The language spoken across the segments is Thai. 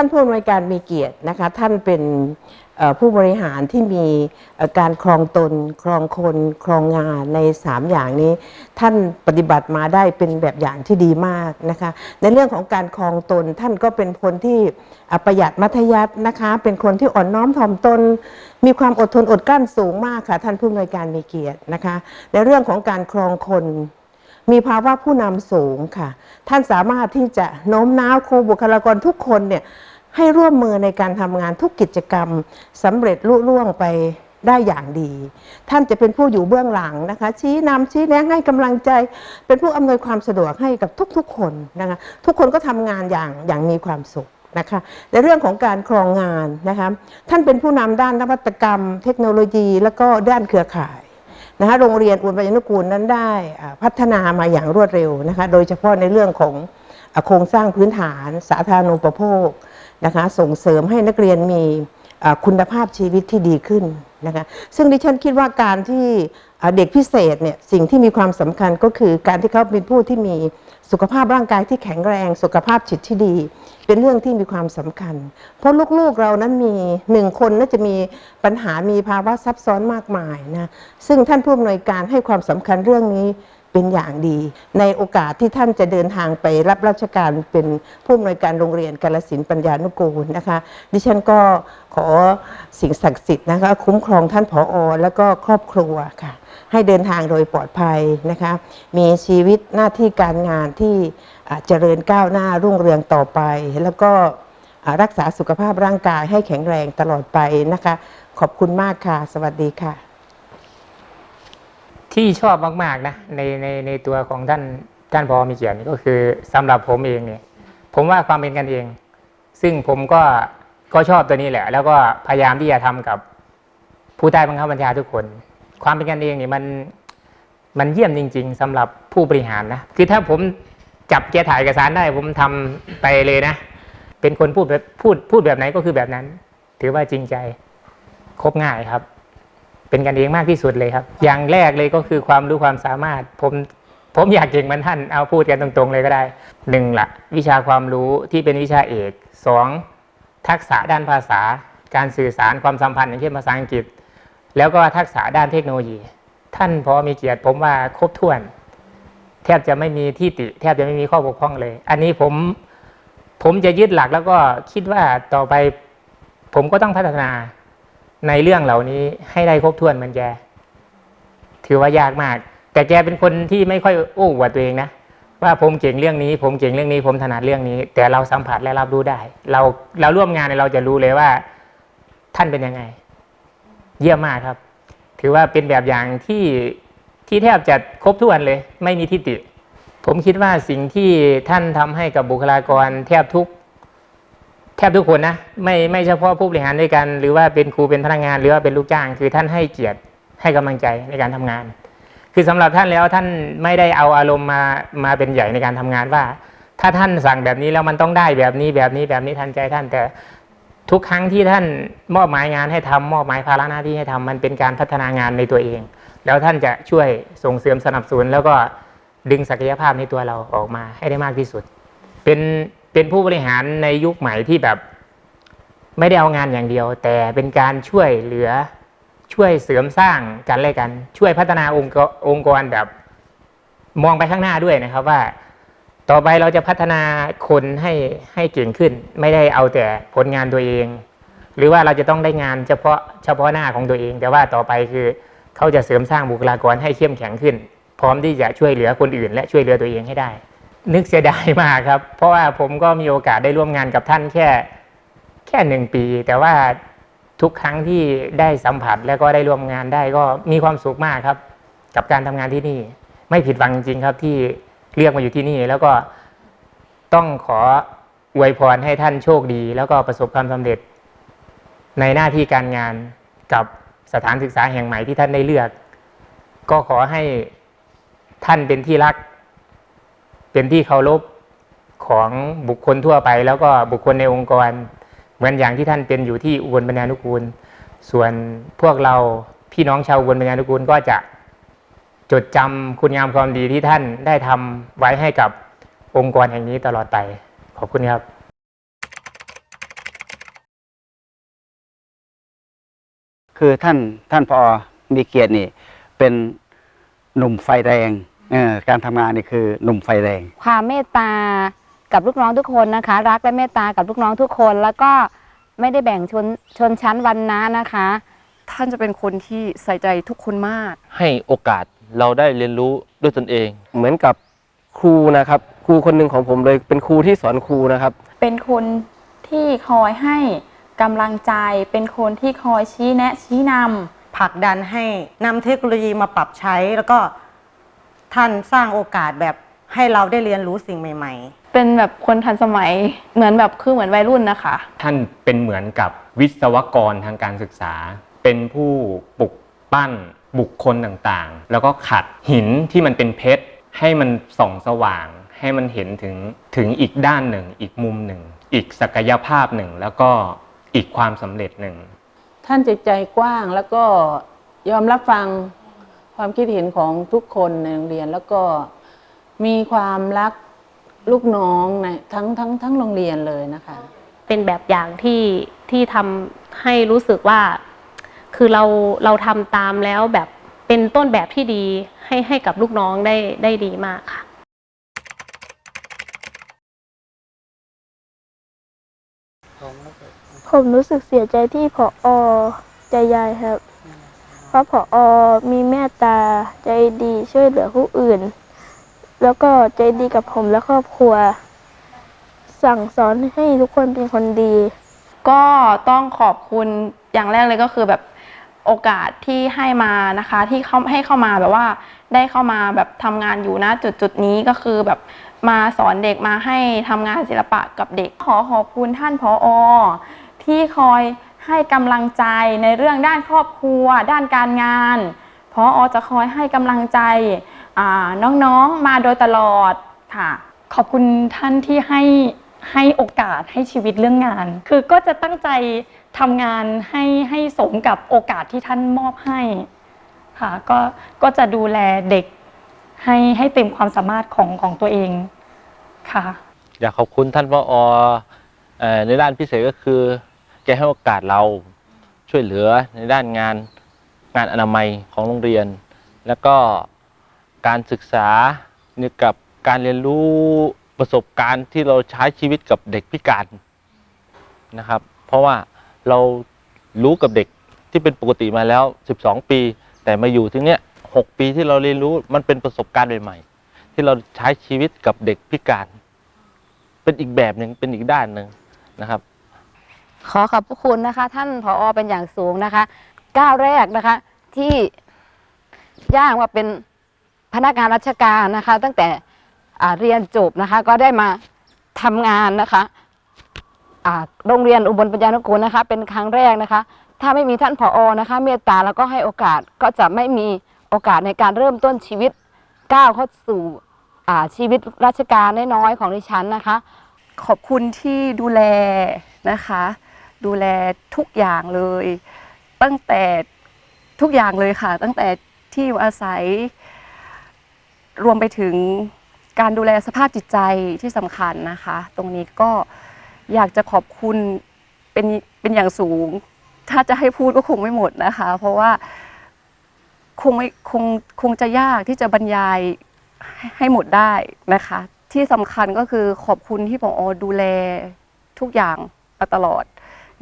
ท่านผู้อำนวยการมีเกียรตินะคะท่านเป็นผู้บริหารที่มีการครองตน ครองคนครองงานใน 3 อย่างนี้ ท่านปฏิบัติมาได้เป็นแบบอย่างที่ดีมากนะคะในเรื่องของการครองตนท่านก็เป็นคนที่ประหยัดมัธยัตินะคะเป็นคนที่อ่อนน้อมถ่อมตน มีความอดทนอดกลั้นสูงมากค่ะท่านผู้อำนวยการมีเกียรตินะคะในเรื่องของการครองคนมีภาวะผู้นำสูงค่ะ ท่านสามารถที่จะโน้มน้าวครูบุคลากรทุกคนเนี่ย ให้ร่วมมือในการทำงานทุกกิจกรรมสำเร็จลุล่วงไปได้อย่างดี ท่านจะเป็นผู้อยู่เบื้องหลังนะคะ ชี้นำชี้แนะให้กำลังใจ เป็นผู้อำนวยความสะดวกให้กับทุกๆ คนนะคะ ทุกคนก็ทำงานอย่างอย่างมีความสุขนะคะในเรื่องของการครองงานนะคะท่านเป็นผู้นำด้านนวัตกรรม เทคโนโลยี แล้วก็ด้านเครือข่ายนะคะโรงเรียนอุบลปัญญานุกูลนั้นได้พัฒนามาอย่างรวดเร็วนะคะโดยเฉพาะในเรื่องของโครงสร้างพื้นฐานสาธารณูปโภค นะคะส่งเสริมให้นักเรียนมีคุณภาพชีวิตที่ดีขึ้นนะคะซึ่งดิฉันคิดว่าการที่เด็กพิเศษเนี่ยสิ่งที่มีความสำคัญก็คือการที่เขาเป็นผู้ที่มีสุขภาพร่างกายที่แข็งแรง สุขภาพจิตที่ดี เป็นเรื่องที่มีความสำคัญ เพราะลูกๆเรานั้นมีหนึ่งคนน่าจะมีปัญหามีภาวะซับซ้อนมากมายนะซึ่งท่านผู้อำนวยการให้ความสำคัญเรื่องนี้ เป็นอย่างดี ในโอกาสที่ท่านจะเดินทางไปรับราชการเป็นผู้อำนวยการโรงเรียนกาลสินธุ์ปัญญานุกูลนะคะ ดิฉันก็ขอสิ่งศักดิ์สิทธิ์นะคะ คุ้มครองท่านผออแล้วก็ครอบครัวค่ะ ให้เดินทางโดยปลอดภัยนะคะ มีชีวิตหน้าที่การงานที่เจริญก้าวหน้ารุ่งเรืองต่อไป แล้วก็รักษาสุขภาพร่างกายให้แข็งแรงตลอดไปนะคะ ขอบคุณมากค่ะ สวัสดีค่ะ ที่ชอบมากๆนะในในในตัวของท่านท่านพอมีเกียรติก็คือสำหรับผมเองเนี่ย ผมว่าความเป็นกันเอง ซึ่งผมก็ก็ชอบตัวนี้แหละ แล้วก็พยายามที่จะทำกับผู้ใต้บังคับบัญชาทุกคน ความเป็นกันเองเนี่ยมันมันเยี่ยมจริง ๆสำหรับผู้บริหารนะคือถ้าผมจับแกถ่ายเอกสารได้ ผมทำไปเลยนะ เป็นคนพูดแบบพูดพูดแบบไหนก็คือแบบนั้น ถือว่าจริงใจคบง่ายครับ เป็นกันเองมากที่สุดเลยครับ อย่างแรกเลยก็คือความรู้ความสามารถ ผมผมอยากเก่งเหมือนท่านเอาพูดกันตรงๆเลยก็ได้หนึ่งละวิชาความรู้ที่เป็นวิชาเอกสองทักษะด้านภาษา การสื่อสารความสัมพันธ์อย่างเช่นภาษาอังกฤษ แล้วก็ทักษะด้านเทคโนโลยี ท่านพอมีเกียรติผมว่าครบถ้วน แทบจะไม่มีที่ติ แทบจะไม่มีข้อบกพร่องเลย อันนี้ผมผมจะยึดหลักแล้วก็คิดว่าต่อไปผมก็ต้องพัฒนา ในเรื่องเหล่านี้ให้ได้ครบถ้วนมือนแกถือว่ายากมาก แต่แกเป็นคนที่ไม่ค่อยโอ้อวดตัวเองนะว่าผมเก่งเรื่องนี้ ผมเก่งเรื่องนี้ ผมถนัดเรื่องนี้ แต่เราสัมผัสและรับรู้ได้ เราเราร่วมงานเนี่ยเราจะรู้เลยว่า ท่านเป็นยังไง เยี่ยมมากครับ ถือว่าเป็นแบบอย่างที่ที่แทบจะครบถ้วนเลย ไม่มีทิฏฐิผมคิดว่าสิ่งที่ท่านทำให้กับบุคลากรแทบทุก แทบทุกคนนะไม่ไม่เฉพาะผู้บริหารด้วยกัน หรือว่าเป็นครูเป็นพนักงาน หรือว่าเป็นลูกจ้าง คือท่านให้เกียรติให้กำลังใจในการทำงาน คือสำหรับท่านแล้วท่านไม่ได้เอาอารมณ์มามาเป็นใหญ่ในการทำงานว่า ถ้าท่านสั่งแบบนี้แล้วมันต้องได้แบบนี้แบบนี้แบบนี้ทันใจท่านแต่ทุกครั้งที่ท่านมอบหมายงานให้ทำมอบหมายภาระหน้าที่ให้ทำมันเป็นการพัฒนางานในตัวเอง แล้วท่านจะช่วยส่งเสริมสนับสนุน แล้วก็ดึงศักยภาพในตัวเราออกมาให้ได้มากที่สุด เป็น เป็นผู้บริหารในยุคใหม่ที่แบบ ไม่ได้เอางานอย่างเดียว แต่เป็นการช่วยเหลือช่วยเสริมสร้างกันและกัน ช่วยพัฒนาองค์องค์กรแบบ มองไปข้างหน้าด้วยนะครับว่า ต่อไปเราจะพัฒนาคนให้ให้เก่งขึ้น ไม่ได้เอาแต่ผลงานตัวเอง หรือว่าเราจะต้องได้งานเฉพาะเฉพาะหน้าของตัวเอง แต่ว่าต่อไปคือเขาจะเสริมสร้างบุคลากรให้เข้มแข็งขึ้น พร้อมที่จะช่วยเหลือคนอื่น และช่วยเหลือตัวเองให้ได้ นึกเสียดายมากครับ เพราะว่าผมก็มีโอกาสได้ร่วมงานกับท่านแค่แค่หนึ่งปี แต่ว่าทุกครั้งที่ได้สัมผัสแล้วก็ได้ร่วมงานได้ก็มีความสุขมากครับ กับการทำงานที่นี่ ไม่ผิดหวังจริงครับที่เรียกมาอยู่ที่นี่ แล้วก็ต้องขออวยพรให้ท่านโชคดี แล้วก็ประสบความสำเร็จ ในหน้าที่การงานกับสถานศึกษาแห่งใหม่ที่ท่านได้เลือก ก็ขอให้ท่านเป็นที่รัก เป็นที่เคารพของบุคคลทั่วไป แล้วก็บุคคลในองค์กร เหมือนอย่างที่ท่านเป็นอยู่ที่อุบลบรรณานุกูล ส่วนพวกเราพี่น้องชาวอุบลบรรณานุกูลก็จะจดจำคุณงามความดีที่ท่านได้ทำไว้ให้กับองค์กรแห่งนี้ตลอดไป ขอบคุณครับคือท่านท่านพอมีเกียรตินี่ เป็นหนุ่มไฟแรง เออการทำงานนี่คือหนุ่มไฟแรง ความเมตตากับลูกน้องทุกคนนะคะ รักและเมตตากับลูกน้องทุกคน แล้วก็ไม่ได้แบ่งชนชนชั้นวันนะนะคะ ท่านจะเป็นคนที่ใส่ใจทุกคนมาก ให้โอกาสเราได้เรียนรู้ด้วยตนเอง เหมือนกับครูนะครับครูคนหนึ่งของผมเลยเป็นครูที่สอนครูนะครับ เป็นคนที่คอยให้กำลังใจ เป็นคนที่คอยชี้แนะชี้นำ ผลักดันให้นำเทคโนโลยีมาปรับใช้ แล้วก็ ท่านสร้างโอกาสแบบให้เราได้เรียนรู้สิ่งใหม่ ๆ เป็นแบบคนทันสมัยเหมือนแบบคือเหมือนวัยรุ่นนะคะ ท่านเป็นเหมือนกับวิศวกรทางการศึกษา เป็นผู้ปลุกปั้นบุคคลต่างๆ แล้วก็ขัดหินที่มันเป็นเพชรให้มันส่องสว่าง ให้มันเห็นถึงถึงอีกด้านหนึ่ง อีกมุมหนึ่ง อีกศักยภาพหนึ่ง แล้วก็อีกความสำเร็จหนึ่ง ท่านใจใจกว้างแล้วก็ยอมรับฟัง ความคิดเห็นของทุกคนในโรงเรียน แล้วก็มีความรักลูกน้องในทั้งทั้งทั้งโรงเรียนเลยนะคะ เป็นแบบอย่างที่ที่ทำให้รู้สึกว่า คือเราเราทำตามแล้วแบบเป็นต้นแบบที่ดีให้ให้กับลูกน้องได้ได้ดีมากค่ะผมรู้สึกเสียใจที่ผอใจใหญ่ครับ เพราะผอมีเมตตาใจดีช่วยเหลือผู้อื่น แล้วก็ใจดีกับผมและครอบครัว สั่งสอนให้ทุกคนเป็นคนดี ก็ต้องขอบคุณอย่างแรกเลยก็คือแบบโอกาสที่ให้มานะคะที่เขาให้เข้ามาแบบว่าได้เข้ามาแบบทำงานอยู่นะจุดจุดๆนี้ก็คือแบบมาสอนเด็กมาให้ทำงานศิลปะกับเด็ก ขอขอบคุณท่านผอที่คอย ให้กำลังใจในเรื่องด้านครอบครัว ด้านการงานพออจะคอยให้กำลังใจอ่าน้องๆมาโดยตลอดค่ะ ขอบคุณท่านที่ให้ให้โอกาสให้ชีวิตเรื่องงาน คือก็จะตั้งใจทำงานให้ให้สมกับโอกาสที่ท่านมอบให้ค่ะก็ก็จะดูแลเด็กให้ให้เต็มความสามารถของของตัวเองค่ะ อยากขอบคุณท่านผอเอ่อในด้านพิเศษก็คือ แกให้โอกาสเราช่วยเหลือในด้านงานงานอนามัยของโรงเรียน แล้วก็การศึกษาเกี่ยวกับการเรียนรู้ประสบการณ์ที่เราใช้ชีวิตกับเด็กพิการนะครับ เพราะว่าเรารู้กับเด็กที่เป็นปกติมาแล้ว 12 ปี แต่มาอยู่ที่เนี้ย6ปีที่เราเรียนรู้มันเป็นประสบการณ์ใหม่ๆที่เราใช้ชีวิตกับเด็กพิการ เป็นอีกแบบหนึ่งเป็นอีกด้านหนึ่งนะครับ ขอขอบพระคุณนะคะ ท่านผอเป็นอย่างสูงนะคะก้าวแรกนะคะที่ย่างว่าเป็นพนักงานราชการนะคะ ตั้งแต่เรียนจบนะคะ ก็ได้มาทำงานนะคะโรงเรียนอุบลปัญญานุกูลนะคะ เป็นครั้งแรกนะคะ ถ้าไม่มีท่านผอนะคะ เมตตาแล้วก็ให้โอกาสก็จะไม่มีโอกาสในการเริ่มต้นชีวิตก้าวเข้าสู่ชีวิตราชการน้อยๆของดิฉันนะคะ ขอบคุณที่ดูแลนะคะ ดูแลทุกอย่างเลย ตั้งแต่ทุกอย่างเลยค่ะ ตั้งแต่ที่อยู่อาศัย รวมไปถึงการดูแลสภาพจิตใจที่สำคัญนะคะ ตรงนี้ก็อยากจะขอบคุณเป็นเป็นอย่างสูง ถ้าจะให้พูดก็คงไม่หมดนะคะ เพราะว่าคงไม่คงคงจะยากที่จะบรรยายให้ให้หมดได้นะคะ ที่สำคัญก็คือขอบคุณที่ผอดูแลทุกอย่างมาตลอด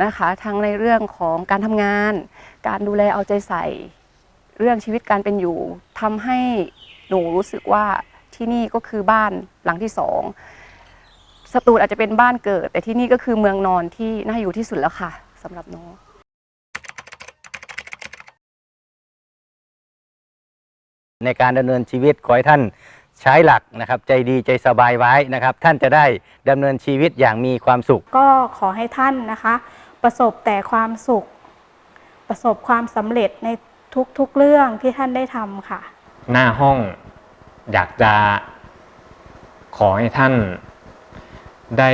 นะคะ ทั้งในเรื่องของการทำงาน การดูแลเอาใจใส่ เรื่องชีวิตการเป็นอยู่ทำให้หนูรู้สึกว่าที่นี่ก็คือบ้านหลังที่สองสตูลอาจจะเป็นบ้านเกิด แต่ที่นี่ก็คือเมืองนอนที่น่าอยู่ที่สุดแล้วค่ะสำหรับหนูในการดำเนินชีวิตขอให้ท่านใช้หลักนะครับ ใจดีใจสบายไว้นะครับ ท่านจะได้ดำเนินชีวิตอย่างมีความสุข ก็ขอให้ท่านนะคะ ประสบแต่ความสุข ประสบความสำเร็จในทุกๆเรื่องที่ท่านได้ทำค่ะ หน้าห้องอยากจะขอให้ท่านได้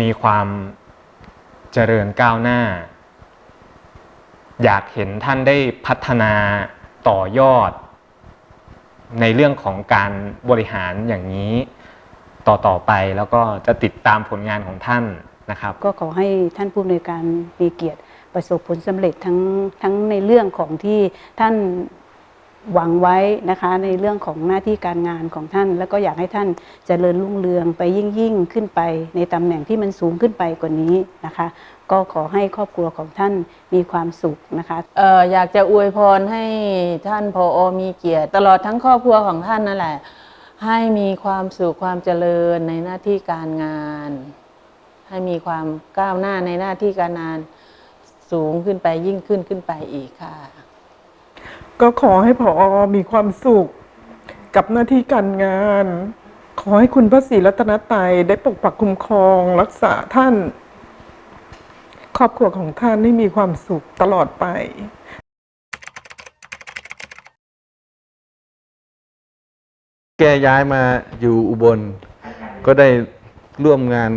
มีความเจริญก้าวหน้า อยากเห็นท่านได้พัฒนาต่อยอด ในเรื่องของการบริหารอย่างนี้ต่อต่อไปแล้วก็จะติดตามผลงานของท่าน นะครับ ก็ขอให้ท่านผู้อำนวยการมีเกียรติประสบผลสำเร็จทั้งทั้งในเรื่องของที่ท่านหวังไว้นะคะในเรื่องของหน้าที่การงานของท่าน แล้วก็อยากให้ท่านเจริญรุ่งเรืองไปยิ่งยิ่งขึ้นไป ในตำแหน่งที่มันสูงขึ้นไปกว่านี้นะคะ ก็ขอให้ครอบครัวของท่านมีความสุขนะคะเอ่ออยากจะอวยพรให้ท่านพออมีเกียรติ ตลอดทั้งครอบครัวของท่านนั่นแหละ ให้มีความสุขความเจริญในหน้าที่การงาน ให้มีความก้าวหน้าในหน้าที่การงานสูงขึ้นไปยิ่งขึ้นขึ้นไปอีกค่ะ ก็ขอให้ผอมีความสุขกับหน้าที่การงาน ขอให้คุณพระศรีรัตนตรัยได้ปกปักคุ้มครองรักษาท่าน ครอบครัวของท่านให้มีความสุขตลอดไปแกย้ายมาอยู่อุบล ก็ได้ร่วมงาน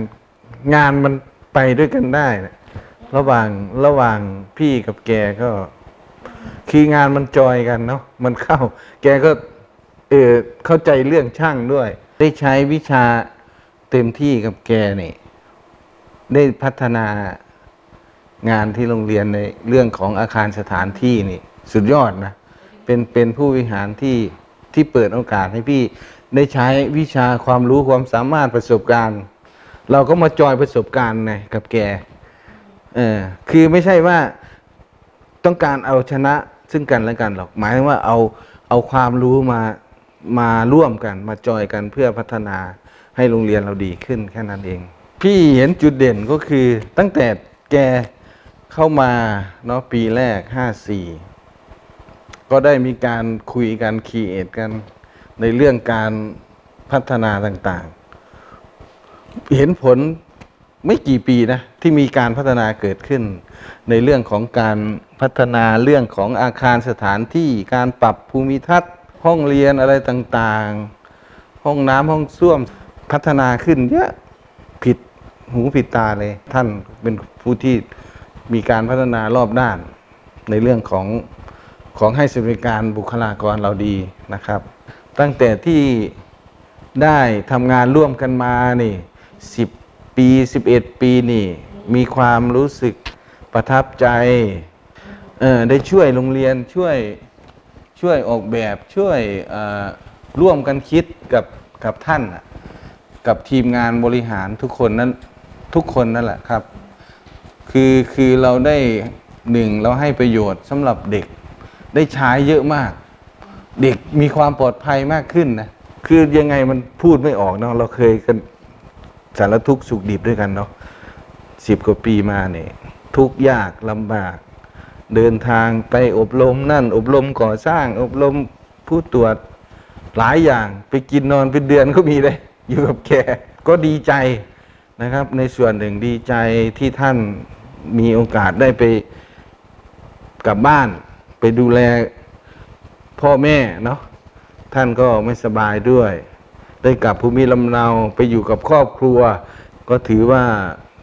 งานมันไปด้วยกันได้นะระหว่างระหว่างพี่กับแกก็คืองานมันจอยกันเนาะมันเข้า แกก็เออเข้าใจเรื่องช่างด้วย ได้ใช้วิชาเต็มที่กับแกนี่ ได้พัฒนางานที่โรงเรียนในเรื่องของอาคารสถานที่นี่ สุดยอดนะ เป็นเป็นผู้บริหารที่ที่เปิดโอกาสให้พี่ได้ใช้วิชาความรู้ความสามารถประสบการณ์ เราก็มาจอยประสบการณ์ไงกับแกเออคือไม่ใช่ว่าต้องการเอาชนะซึ่งกันและกันหรอก หมายถึงว่าเอาเอาความรู้มามาร่วมกันมาจอยกันเพื่อพัฒนาให้โรงเรียนเราดีขึ้นแค่นั้นเอง พี่เห็นจุดเด่นก็คือตั้งแต่แกเข้ามาเนาะปีแรก 54 ก็ได้มีการคุยกันคีเอทกันในเรื่องการพัฒนาต่างๆ เห็นผลไม่กี่ปีนะที่มีการพัฒนาเกิดขึ้น ในเรื่องของการพัฒนาเรื่องของอาคารสถานที่การปรับภูมิทัศน์ ห้องเรียนอะไรต่างๆ ห้องน้ำห้องส้วมพัฒนาขึ้นเยอะผิดหูผิดตาเลย ท่านเป็นผู้ที่มีการพัฒนารอบด้าน ในเรื่องของของให้สวัสดิการบุคลากรเราดีนะครับ ตั้งแต่ที่ได้ทำงานร่วมกันมานี่ สิบปี 11 ปีนี่ มีความรู้สึกประทับใจเออได้ช่วยโรงเรียนช่วยช่วยออกแบบช่วยร่วมกันคิดกับกับท่านกับทีมงานบริหารทุกคนนั้นทุกคนนั่นแหละครับ คือคือเราได้หนึ่งเราให้ประโยชน์สำหรับเด็กได้ใช้เยอะมาก เด็กมีความปลอดภัยมากขึ้นนะคือยังไงมันพูดไม่ออกเนาะเราเคยกัน สารทุกข์สุขดิบด้วยกันเนาะสิบกว่าปีมาเนี่ยทุกข์ยากลำบาก เดินทางไปอบรมนั่น อบรมก่อสร้าง อบรมผู้ตรวจหลายอย่างไปกินนอนเป็นเดือนก็มีเลย อยู่กับแกก็ดีใจนะครับ ในส่วนหนึ่งดีใจที่ท่านมีโอกาสได้ไปกลับบ้าน ไปดูแลพ่อแม่เนาะท่านก็ไม่สบายด้วย ได้กลับภูมิลำเนาไปอยู่กับครอบครัว ก็ถือว่า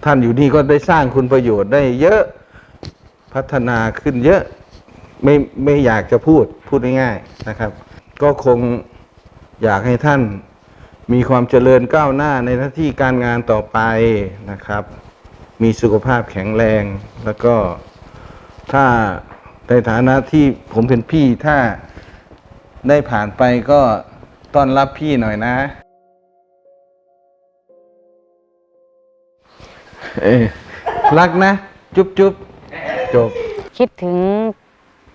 ท่านอยู่นี่ก็ได้สร้างคุณประโยชน์ได้เยอะพัฒนาขึ้นเยอะไม่ไม่อยากจะพูดพูดง่ายๆนะครับ ก็คงอยากให้ท่านมีความเจริญก้าวหน้าในหน้าที่การงานต่อไปนะครับ มีสุขภาพแข็งแรง แล้วก็ถ้าในฐานะที่ผมเป็นพี่ถ้าได้ผ่านไปก็ ต้อนรับพี่หน่อยนะ เอ้ยรักนะ จุ๊บจุ๊บจบ คิดถึง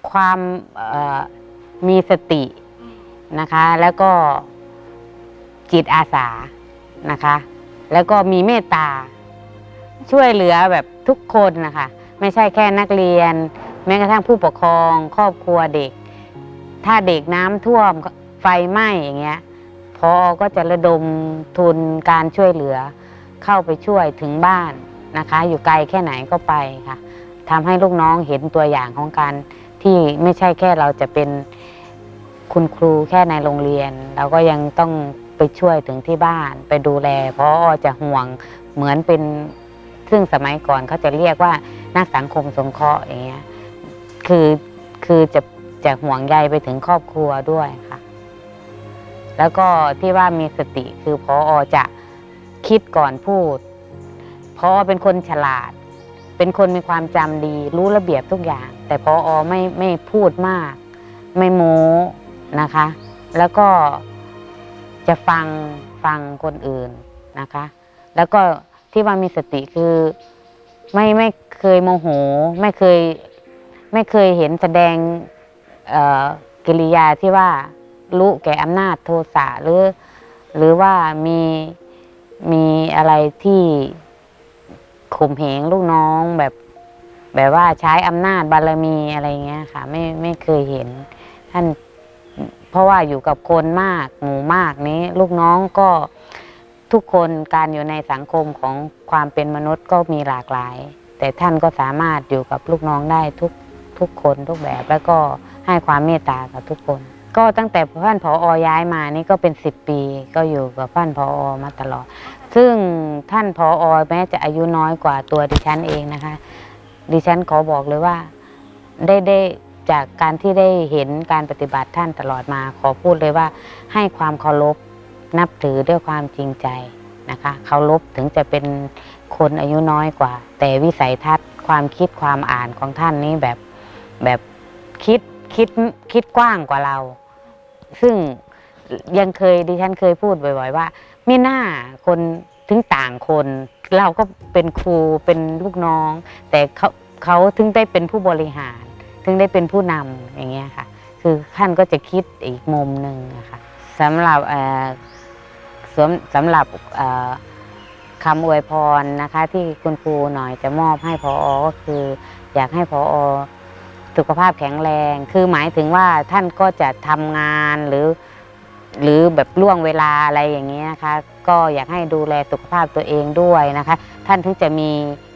ความเอ่อมีสตินะคะ แล้วก็จิตอาสานะคะ แล้วก็มีเมตตา ช่วยเหลือแบบทุกคนนะคะ ไม่ใช่แค่นักเรียน แม้กระทั่งผู้ปกครอง ครอบครัวเด็ก ถ้าเด็กน้ำท่วม ไฟไหม้อย่างเงี้ยพอก็จะระดมทุนการช่วยเหลือ เข้าไปช่วยถึงบ้านนะคะ อยู่ไกลแค่ไหนก็ไปค่ะทำให้ลูกน้องเห็นตัวอย่างของการที่ไม่ใช่แค่เราจะเป็นคุณครูแค่ในโรงเรียน เราก็ยังต้องไปช่วยถึงที่บ้าน ไปดูแลเพราะจะห่วงเหมือนเป็นซึ่งสมัยก่อนเขาจะเรียกว่านักสังคมสงเคราะห์อย่างเงี้ยคือคือจะจะห่วงใยไปถึงครอบครัวด้วยค่ะ แล้วก็ที่ว่ามีสติคือพออจะคิดก่อนพูดเพราะเป็นคนฉลาด เป็นคนมีความจำดี รู้ระเบียบทุกอย่าง แต่พออไม่ไม่พูดมาก ไม่โม้นะคะ แล้วก็จะฟังฟังคนอื่นนะคะ แล้วก็ที่ว่ามีสติคือไม่ไม่เคยโมโห ไม่เคยไม่เคยเห็นแสดงกิริยาที่ว่า รู้แก่อำนาจโทสะหรือ หรือว่ามีมีอะไรที่ข่มเหงลูกน้องแบบ แบบว่าใช้อำนาจบารมีอะไรเงี้ยค่ะ ไม่ไม่เคยเห็น ท่านเพราะว่าอยู่กับคนมากหมู่มากนี้ ลูกน้องก็ทุกคนการอยู่ในสังคมของความเป็นมนุษย์ก็มีหลากหลาย แต่ท่านก็สามารถอยู่กับลูกน้องได้ทุกทุกคนทุกแบบแล้วก็ให้ความเมตตากับทุกคน ก็ตั้งแต่ท่านผอย้ายมานี่ก็เป็นสิบปี ก็อยู่กับท่านผอมาตลอด ซึ่งท่านผอแม้จะอายุน้อยกว่าตัวดิฉันเองนะคะ ดิฉันขอบอกเลยว่าได้ได้จากการที่ได้เห็นการปฏิบัติท่านตลอดมา ขอพูดเลยว่าให้ความเคารพนับถือด้วยความจริงใจนะคะเคารพถึงจะเป็นคนอายุน้อยกว่า แต่วิสัยทัศน์ความคิดความอ่านของท่านนี้แบบแบบคิดคิดคิดกว้างกว่าเรา ซึ่งยังเคยดิฉันเคยพูดบ่อยๆว่าไม่น่าคนถึงต่างคน เราก็เป็นครูเป็นลูกน้อง แต่เขาเขาถึงได้เป็นผู้บริหาร ถึงได้เป็นผู้นำอย่างเงี้ยค่ะ คือท่านก็จะคิดอีกมุมหนึ่งนะคะสำหรับเอ่อสวมสำหรับคำอวยพรนะคะ ที่คุณครูหน่อยจะมอบให้พอก็คือ อยากให้พอ สุขภาพแข็งแรง คือหมายถึงว่าท่านก็จะทำงานหรือ หรือแบบล่วงเวลาอะไรอย่างเงี้นะคะ ก็อยากให้ดูแลสุขภาพตัวเองด้วยนะคะ ท่านถึงจะมี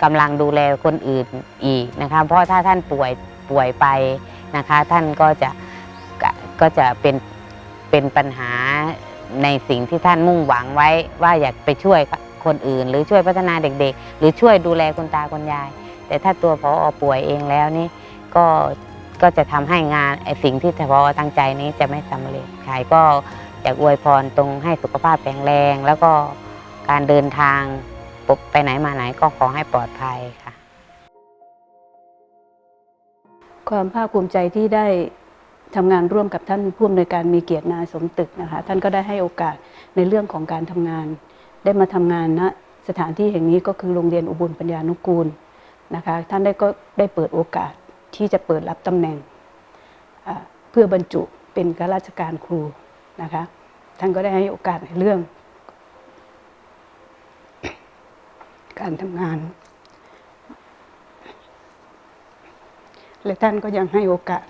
กำลังดูแลคนอื่นอีกนะคะ เพราะถ้าท่านป่วยป่วยไปนะคะ ท่านก็จะก็ก็จะเป็นเป็นปัญหาในสิ่งที่ท่านมุ่งหวังไว้ ว่าอยากไปช่วยคนอื่น หรือช่วยพัฒนาเด็ก ๆ หรือช่วยดูแลคุณตาคุณยาย แต่ถ้าตัวพออป่วยเองแล้วนี่ ก็ก็จะทำให้งานไอสิ่งที่พอตั้งใจนี้จะไม่สำเร็จใครก็อยากอวยพรตรงให้สุขภาพแข็งแรง แล้วก็การเดินทางไปไหนมาไหนก็ขอให้ปลอดภัยค่ะ ความภาคภูมิใจที่ได้ทำงานร่วมกับท่านผู้อำนวยการมีเกียรตินาสมตึกนะคะ ท่านก็ได้ให้โอกาสในเรื่องของการทำงาน ได้มาทำงานณสถานที่แห่งนี้ก็คือโรงเรียนอุบลปัญญานุกูลนะคะ ท่านได้ก็ได้เปิดโอกาส ที่จะเปิดรับตำแหน่งเพื่อบรรจุเป็นข้าราชการครูนะคะท่านก็ได้ให้โอกาสในเรื่อง การทำงาน และท่านก็ยังให้โอกาส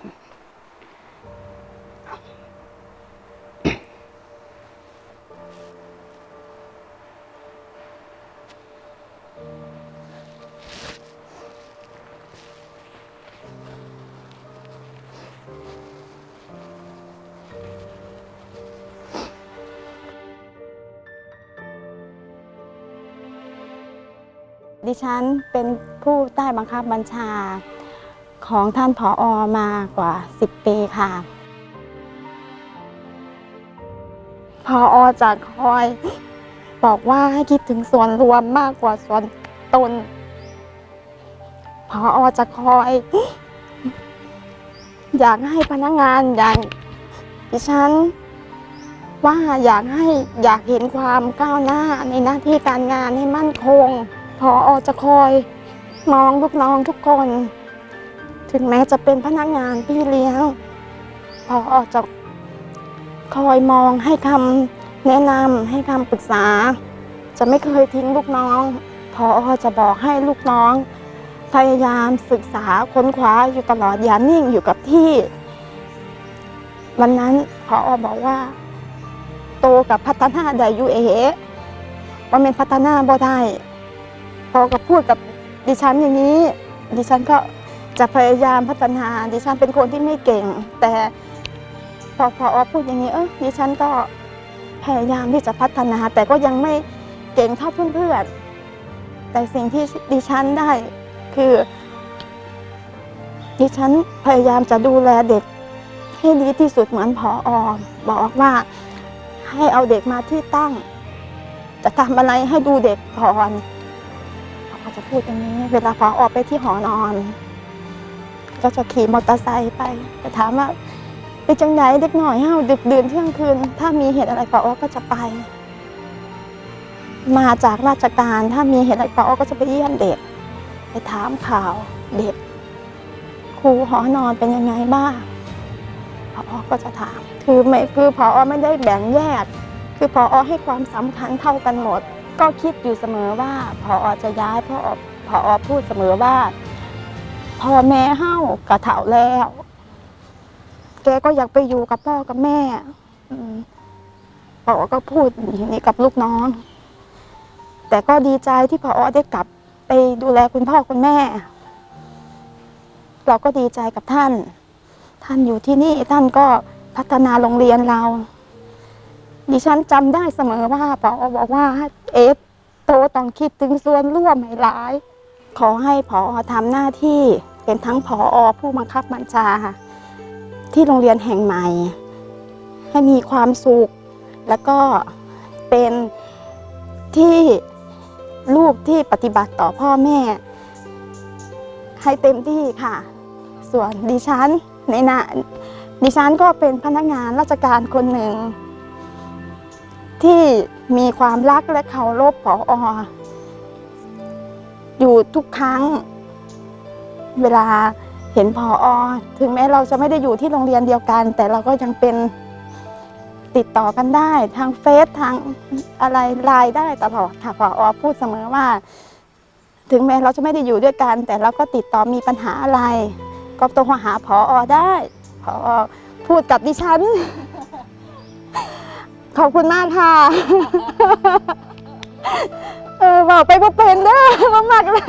ดิฉันเป็นผู้ใต้บังคับบัญชาของท่านผออมากว่า 10 ปีค่ะพออจะคอย บอกว่าให้คิดถึงส่วนรวมมากกว่าส่วนตนพออจะคอย อยากให้พนักงานอย่างดิฉัน ว่าอยากให้อยากเห็นความก้าวหน้าในหน้าที่การงานให้มั่นคง พออจะคอยมองลูกน้องทุกคน ถึงแม้จะเป็นพนักงานพี่เลี้ยง พออจะคอยมองให้คำแนะนำให้คำปรึกษา จะไม่เคยทิ้งลูกน้อง พออจะบอกให้ลูกน้อง พยายามศึกษาค้นคว้าอยู่ตลอดอย่านิ่งอยู่กับที่ วันนั้นพออบอกว่า โตกับพัฒนาได้ยูเอว่าเป็นพัฒนาบ่ได้ พอกับพูดกับดิฉันอย่างนี้ ดิฉันก็จะพยายามพัฒนา ดิฉันเป็นคนที่ไม่เก่ง แต่พอพอพูดอย่างนี้เออดิฉันก็พยายามที่จะพัฒนา แต่ก็ยังไม่เก่งเท่าเพื่อนๆแต่สิ่งที่ดิฉันได้คือ ดิฉันพยายามจะดูแลเด็กให้ดีที่สุดเหมือนพออบอกว่าให้เอาเด็กมาที่ตั้ง จะทำอะไรให้ดูเด็กก่อน อาจะพูดอย่างนี้ เวลาพอออกไปที่หอนอน ก็จะขี่มอเตอร์ไซค์ไปไปถามว่าไปจังไหนเด็กหน่อยเฮาดึกดื่นเที่ยงคืน ถ้ามีเหตุอะไรพอออก็จะไป มาจากราชการถ้ามีเหตุอะไรพอออก็จะไปเยี่ยมเด็ก ไปถามข่าวเด็กครูหอนอนเป็นยังไงบ้างพอก็จะถาม คือไม่คือพอไม่ได้แบ่งแยก คือพอให้ความสำคัญเท่ากันหมด ก็คิดอยู่เสมอว่าพอจะย้ายพอพอพูดเสมอว่า พอแม่เฮ้ากระเถาแล้ว แกก็อยากไปอยู่กับพ่อกับแม่อืมพอก็พูดอย่างนี้กับลูกน้อง แต่ก็ดีใจที่พอได้กลับไปดูแลคุณพ่อคุณแม่ เราก็ดีใจกับท่าน ท่านอยู่ที่นี่ท่านก็พัฒนาโรงเรียนเรา ดิฉันจำได้เสมอว่าพอบอกว่าเอสโตต้องคิดถึงส่วนร่วมให้หลาย ขอให้พอทำหน้าที่เป็นทั้งพอผู้บังคับบัญชาที่โรงเรียนแห่งใหม่ ให้มีความสุข แล้วก็เป็นที่ลูกที่ปฏิบัติต่อพ่อแม่ ให้เต็มที่ค่ะ ส่วนดิฉันในน้าดิฉันก็เป็นพนักงานราชการคนหนึ่ง ที่มีความรักและเคารพผอออยู่ทุกครั้ง เวลาเห็นผออถึงแม้เราจะไม่ได้อยู่ที่โรงเรียนเดียวกัน แต่เราก็ยังเป็นติดต่อกันได้ทางเฟซทางอะไรไลน์ได้ตลอดค่ะผออพูดเสมอว่า ถึงแม้เราจะไม่ได้อยู่ด้วยกัน แต่เราก็ติดต่อมีปัญหาอะไร ก็โทรหาผออได้ผออพูดกับดิฉัน ขอบคุณมากค่ะ เออบอกไปบ่เป็นเด้อมากเลย